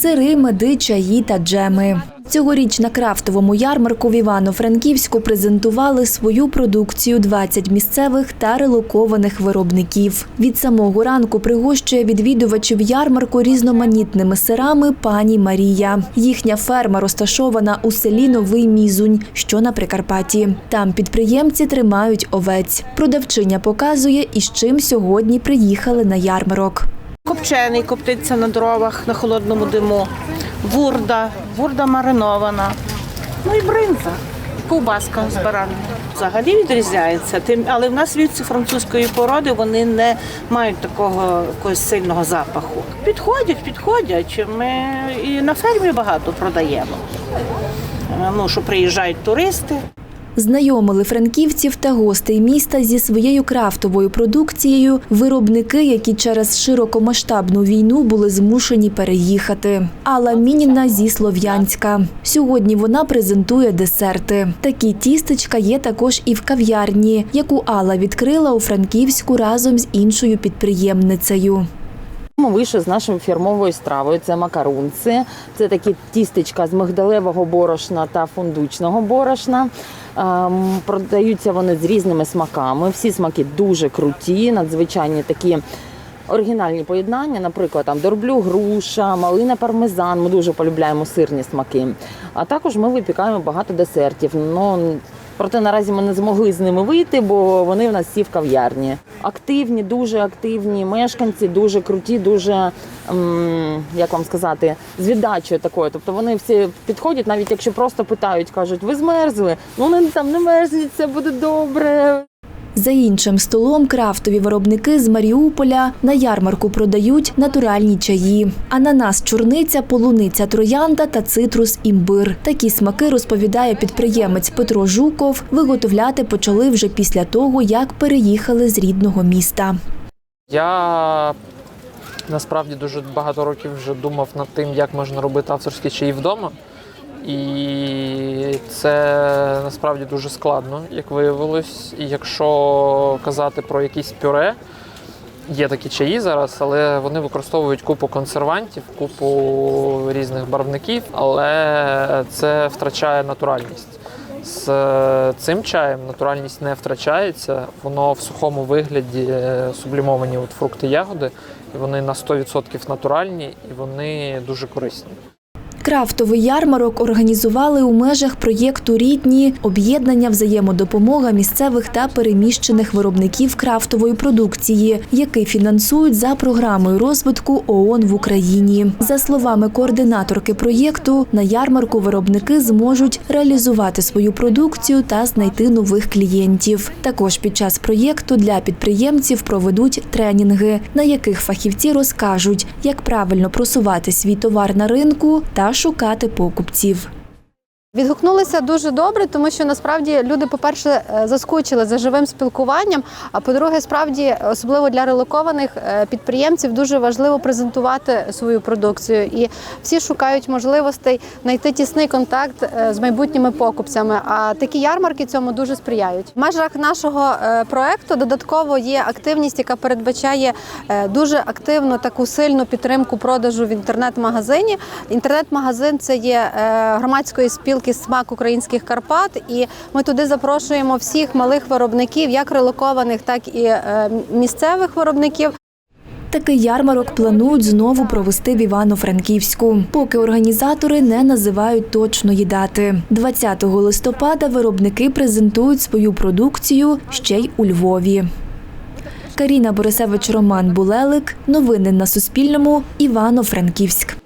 сири, меди, чаї та джеми. Цьогоріч на крафтовому ярмарку в Івано-Франківську презентували свою продукцію 20 місцевих та релокованих виробників. Від самого ранку пригощує відвідувачів ярмарку різноманітними сирами пані Марія. Їхня ферма розташована у селі Новий Мізунь, що на Прикарпатті. Там підприємці тримають овець. Продавчиня показує, із чим сьогодні приїхали на ярмарок. Копчений, коптиться на дровах на холодному диму, вурда, вурда маринована, ну і бринза, ковбаска з бараном. Взагалі відрізняється, але в нас вівці французької породи вони не мають такого якогось сильного запаху. Підходять, підходять. Ми і на фермі багато продаємо. Е, Ну, що приїжджають туристи. Знайомили франківців та гостей міста зі своєю крафтовою продукцією виробники, які через широкомасштабну війну були змушені переїхати. Алла Мініна зі Слов'янська. Сьогодні вона презентує десерти. Такі тістечка є також і в кав'ярні, яку Алла відкрила у Франківську разом з іншою підприємницею. Ми вийшли з нашою фірмовою стравою. Це макарунці, це такі тістечка з мигдалевого борошна та фундучного борошна. Ем, Продаються вони з різними смаками. Всі смаки дуже круті, надзвичайні такі. Оригінальні поєднання, наприклад, там дорблю груша, малина пармезан. Ми дуже полюбляємо сирні смаки. А також ми випікаємо багато десертів. Ну проте наразі ми не змогли з ними вийти, бо вони в нас всі в кав'ярні. Активні, дуже активні мешканці, дуже круті, дуже як вам сказати, з віддачею такою. Тобто вони всі підходять, навіть якщо просто питають, кажуть, ви змерзли? Ну не там не мерзніть, це буде добре. За іншим столом крафтові виробники з Маріуполя на ярмарку продають натуральні чаї. Ананас, чорниця, полуниця, троянда та цитрус імбир. Такі смаки, розповідає підприємець Петро Жуков, виготовляти почали вже після того, як переїхали з рідного міста. Я насправді дуже багато років вже думав над тим, як можна робити авторські чаї вдома. І це насправді дуже складно, як виявилось. І якщо казати про якісь пюре, є такі чаї зараз, але вони використовують купу консервантів, купу різних барвників, але це втрачає натуральність. З цим чаєм натуральність не втрачається, воно в сухому вигляді е, сублімовані от фрукти ягоди, і вони на 100% натуральні і вони дуже корисні. Крафтовий ярмарок організували у межах проєкту Рідні об'єднання взаємодопомога місцевих та переміщених виробників крафтової продукції, який фінансують за програмою розвитку ООН в Україні. За словами координаторки проєкту, на ярмарку виробники зможуть реалізувати свою продукцію та знайти нових клієнтів. Також під час проєкту для підприємців проведуть тренінги, на яких фахівці розкажуть, як правильно просувати свій товар на ринку та шукати покупців. Відгукнулися дуже добре, тому що насправді люди, по-перше, е, заскучили за живим спілкуванням. А по-друге, справді, особливо для релокованих е, підприємців, дуже важливо презентувати свою продукцію. І всі шукають можливостей знайти тісний контакт е, з майбутніми покупцями. А такі ярмарки цьому дуже сприяють. В межах нашого проекту додатково є активність, яка передбачає дуже активну таку сильну підтримку продажу в інтернет-магазині. Інтернет-магазин це є громадської спілки смак українських Карпат, і ми туди запрошуємо всіх малих виробників, як релокованих, так і е, місцевих виробників. Такий ярмарок планують знову провести в Івано-Франківську, поки організатори не називають точної дати. 20 листопада виробники презентують свою продукцію ще й у Львові. Каріна Борисевич, Роман Булелик. Новини на Суспільному. Івано-Франківськ.